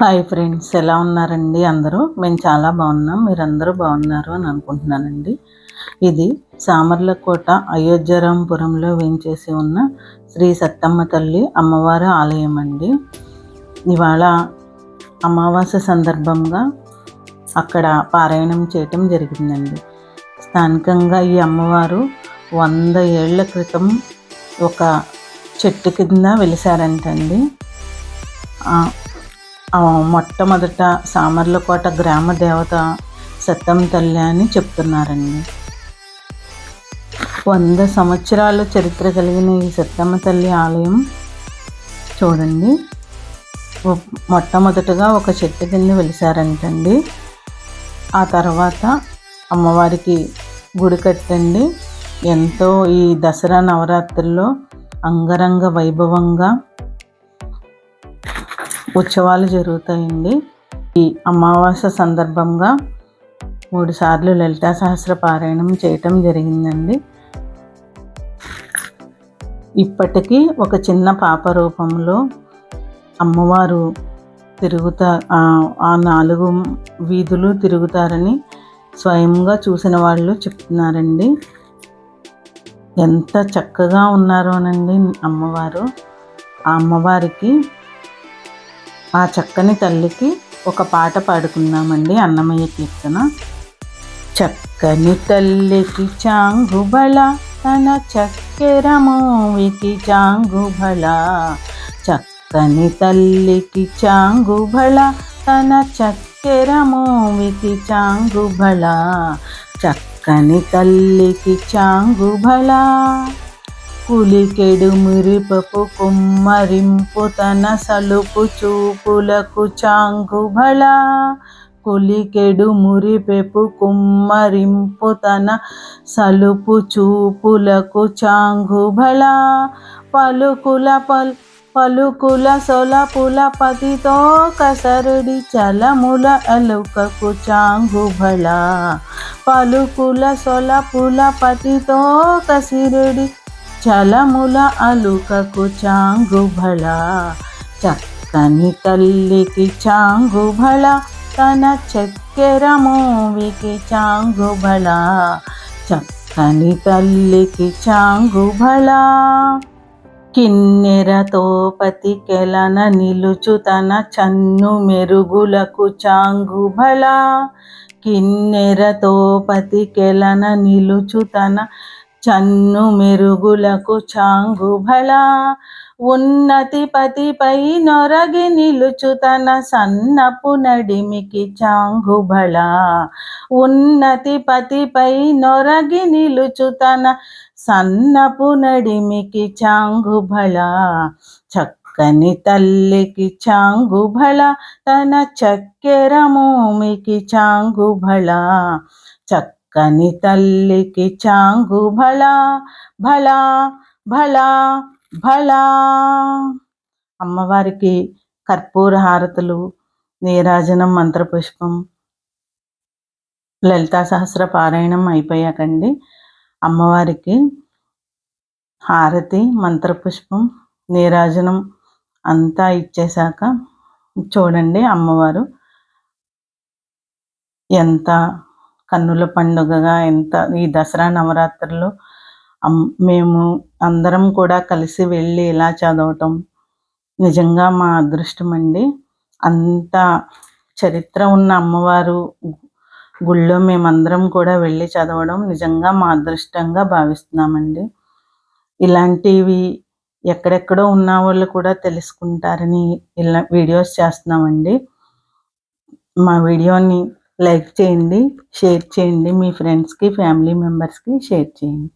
Hi friends ఎలా ఉన్నారండి అందరూ? మేము చాలా బాగున్నాం మీరందరూ బాగున్నారు అని అనుకుంటున్నానండి. ఇది సామర్లకోట అయోధ్యరాంపురంలో వేయించేసి ఉన్న శ్రీ సత్తమ్మ తల్లి అమ్మవారి ఆలయం అండి. ఇవాళ అమావాస్య సందర్భంగా అక్కడ పారాయణం చేయటం జరిగిందండి. స్థానికంగా ఈ అమ్మవారు వంద ఏళ్ళ క్రితం ఒక చెట్టు కింద వెలిసారంటండి. మొట్టమొదట సామర్లకోట గ్రామ దేవత సత్తం తల్లి అని చెప్తున్నారండి. వంద సంవత్సరాల చరిత్ర కలిగిన ఈ సత్తమ్మ తల్లి ఆలయం చూడండి. మొట్టమొదటగా ఒక చెట్టు కింద వెలిసారంటండి. ఆ తర్వాత అమ్మవారికి గుడి కట్టండి. ఎంతో ఈ దసరా నవరాత్రుల్లో అంగరంగ వైభవంగా ఉత్సవాలు జరుగుతాయండి. ఈ అమావాస్య సందర్భంగా మూడుసార్లు లలితా సహస్ర పారాయణం చేయటం జరిగిందండి. ఇప్పటికీ ఒక చిన్న పాప రూపంలో అమ్మవారు తిరుగుతా ఆ నాలుగు వీధులు తిరుగుతారని స్వయంగా చూసిన వాళ్ళు చెప్తున్నారండి. ఎంత చక్కగా ఉన్నారోనండి అమ్మవారు. ఆ అమ్మవారికి ఆ చక్కని తల్లికి ఒక పాట పాడుకుందామండి అన్నమయ్య కీర్తన. చక్కని తల్లికి చాంగుబళ తన చక్కెర మోవికి చాంగుబళ చక్కని తల్లికి చాంగుబళ తన చక్కెర మోవికి చాంగుబళ చక్కని తల్లికి చాంగుబళ కులికెడు మురిపపు కుమ్మరింపు తన సలుపు చూపులకు చాంగుబళ కులికెడు మురిపెపు కుమ్మరింపు తన సలుపు చూపులకు చాంగుబళ పలుకుల పల్ పలుకుల సొలపుల పతితో కసరడి చలముల అలుకకు చాంగుబళ పలుకుల సొలపుల పతితో కసిరడి చలముల అలుకకు చాంగుబళ చక్కని తల్లికి చాంగుబళ తన చక్కెర మూవికి చాంగుబళ చక్కని తల్లికి చాంగుబళ కిన్నెరతో కెలన నిలుచు తన చన్ను మెరుగులకు చాంగుబళ కిన్నెరతో కెలన నిలుచు తన చన్ను మెరుగులకు చాంగుబళ ఉన్నతి పతిపై నొరగి నిలుచు తన సన్నపు నడిమికి చాంగుబళ ఉన్నతి పతిపై నొరగి నిలుచు తన సన్నపు నడిమికి చాంగుబళ చక్కని తల్లికి చాంగుబళ తన చక్కెర మోమికి చాంగుబళ చక్క కని తల్లికి చాంగు భలా భలా భలా భలా అమ్మవారికి కర్పూర హారతులు నీరాజనం మంత్రపుష్పం లలితా సహస్ర పారాయణం అయిపోయాకండి. అమ్మవారికి హారతి మంత్రపుష్పం నీరాజనం అంతా ఇచ్చేశాక చూడండి అమ్మవారు ఎంత కన్నుల పండుగగా ఎంత ఈ దసరా నవరాత్రులు మేము అందరం కూడా కలిసి వెళ్ళి ఇలా చదవటం నిజంగా మా అదృష్టం అండి. అంత చరిత్ర ఉన్న అమ్మవారు గుళ్ళో మేమందరం కూడా వెళ్ళి చదవడం నిజంగా మా అదృష్టంగా భావిస్తున్నామండి. ఇలాంటివి ఎక్కడెక్కడో ఉన్న వాళ్ళు కూడా తెలుసుకుంటారని ఇలా వీడియోస్ చేస్తున్నామండి. మా వీడియోని లైక్ చేయండి షేర్ చేయండి మీ ఫ్రెండ్స్కి ఫ్యామిలీ మెంబర్స్కి షేర్ చేయండి